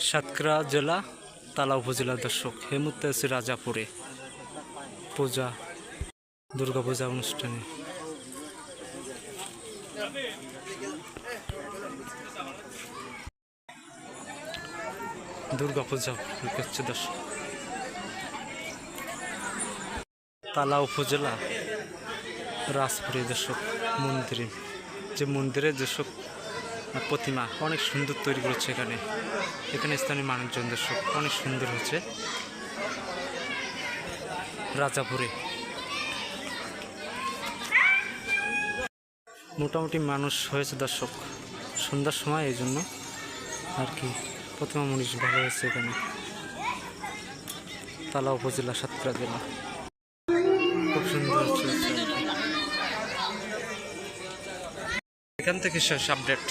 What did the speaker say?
সাতক্ষীরা জেলা, তালা উপজেলা দর্শক মুহূর্তে আছি রাজাপুরে পূজা, দুর্গা পূজা অনুষ্ঠানে। দুর্গা পূজা হচ্ছে দর্শক। তালা উপজেলা, রাজপুরে দর্শক, মন্দিরে। যে মন্দিরের দর্শক প্রতিমা অনেক সুন্দর তৈরি করেছে এখানে। এখানে স্থানীয় মানুষজন দর্শক, অনেক সুন্দর হচ্ছে রাজাপুরে। মোটামুটি মানুষ হয়েছে দর্শক, সন্ধ্যার সময় এই জন্য। আর কি, প্রতিমা মনীষ ভালো হয়েছে এখানে। তালা উপজেলা সাতক্ষীরা জেলা। খুব সুন্দর হচ্ছে এখান থেকে শেষ আপডেট